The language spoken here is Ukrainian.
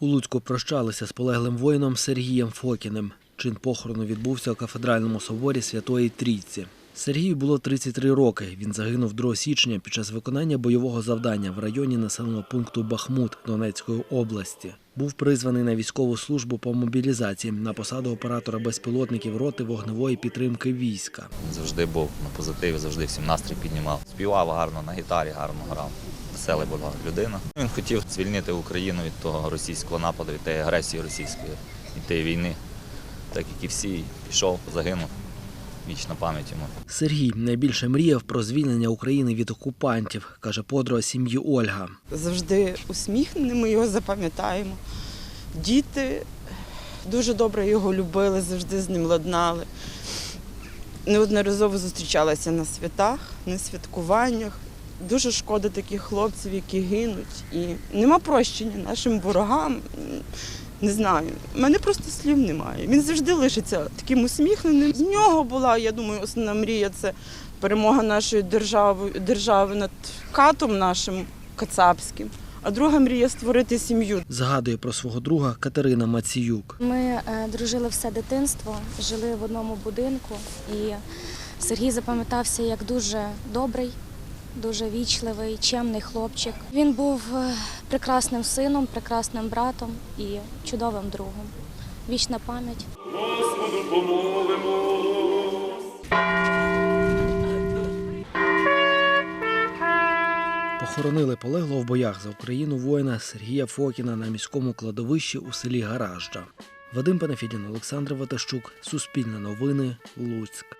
У Луцьку прощалися з полеглим воїном Сергієм Фокіним. Чин похорону відбувся у кафедральному соборі Святої Трійці. Сергію було 33 роки. Він загинув 2 січня під час виконання бойового завдання в районі населеного пункту Бахмут Донецької області. Був призваний на військову службу по мобілізації на посаду оператора безпілотників роти вогневої підтримки війська. Завжди був на позитиві, завжди всім настрій піднімав. Співав гарно на гітарі, гарно грав. Весела була людина. Він хотів звільнити Україну від того російського нападу, від тієї агресії російської, від тієї війни. Так як і всі, пішов, загинув. Вічна пам'ять йому. Сергій найбільше мріяв про звільнення України від окупантів, каже подруга сім'ї Ольга. завжди усміхнений, ми його запам'ятаємо. Діти дуже добре його любили, завжди з ним ладнали. Неодноразово зустрічалися на святах, на святкуваннях. Дуже шкода таких хлопців, які гинуть. І нема прощення нашим ворогам. Не знаю, в мене просто слів немає. Він завжди лишиться таким усміхненим. З нього була, я думаю, основна мрія це перемога нашої держави, держави над катом нашим кацапським. А друга мрія створити сім'ю. Згадує про свого друга Катерина Маціюк. Ми е, дружили все дитинство, жили в одному будинку, і Сергій запам'ятався як дуже добрий, дуже вічливий, чемний хлопчик. Він був е, прекрасним сином, прекрасним братом і чудовим другом. Вічна пам'ять. Господу помолимо. Похоронили полеглого в боях за Україну воїна Сергія Фокіна на міському кладовищі у селі Гаражджа. Вадим Панафідін, Олександр Ватащук, Суспільне новини, Луцьк.